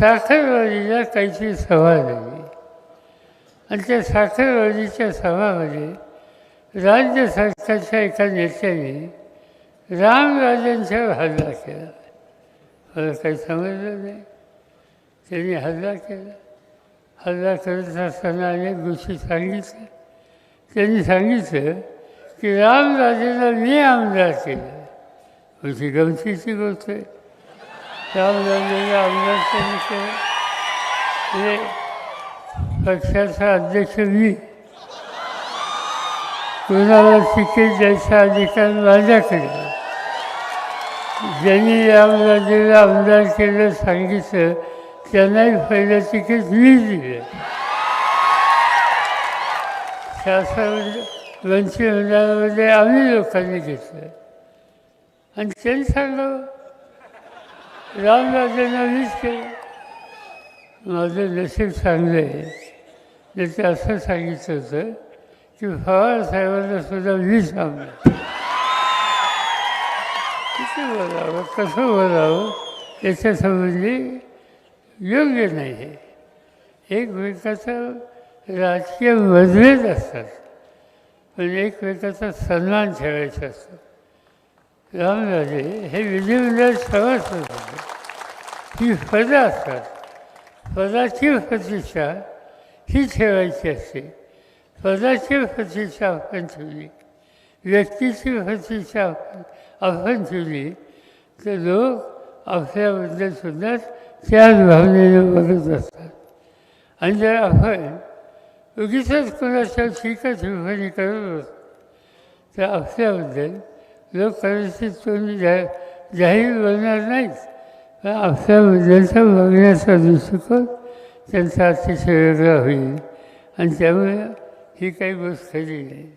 साखरवाडीला काहीतरी सभा झाली. आणि त्या साखरवाडीच्या सभामध्ये राज्य सरकारच्या एका नेत्याने रामराजांच्या हल्ला केला. मला काही समजलं नाही. त्यांनी हल्ला केला. हल्ला करत असताना अनेक गोष्टी सांगितल्या. त्यांनी सांगितलं की रामराजेला मी आमदार केलं. म्हणजे गमतीची गोष्ट आहे. त्यामध्ये आमदार पक्षाचा अध्यक्ष मी कोणाला तिकीट द्यायचा अधिकार माझ्याकडे ज्यांनी रामराजेला आमदार केलं सांगितलं त्यांनाही पहिलं तिकीट मी दिलं शासन मंत्रिमंडळामध्ये आम्ही लोकांनी घेतलं आणि त्यांनी सांगावं रामराजेंना मीच केलं. माझं नशीब चांगलं आहे. ते असं सांगितलं होतं की फवार साहेबांना सुद्धा वीस आमदार किती बोलावं कसं बोलावं याच्यासंबंधी योग्य नाही आहे एकमेकाचं राजकीय मतभेद असतात. पण एकमेकाचा सन्मान ठेवायचा असतो. रामराजे हे विधिमंडळ सभासद होते ही पदं असतात पदाची प्रतिष्ठा ही ठेवायची असते. पदाची प्रतिष्ठा आपण ठेवली. व्यक्तीची प्रतिष्ठा आपण आपण ठेवली. तर लोक आपल्याबद्दल सुद्धा त्याच भावनेने बघत असतात. आणि जर आपण उगीच कोणाच्या शिकत टिप्पणी करत असतो तर आपल्याबद्दल लोक कदाचित कोणी जा जाहीर बोलणार नाहीत. पण आपल्याबद्दलचा बघण्याचा दृष्टिकोन त्यांचा अतिशय वेगळा होईल आणि त्यामुळे ही. काही गोष्ट खरी नाही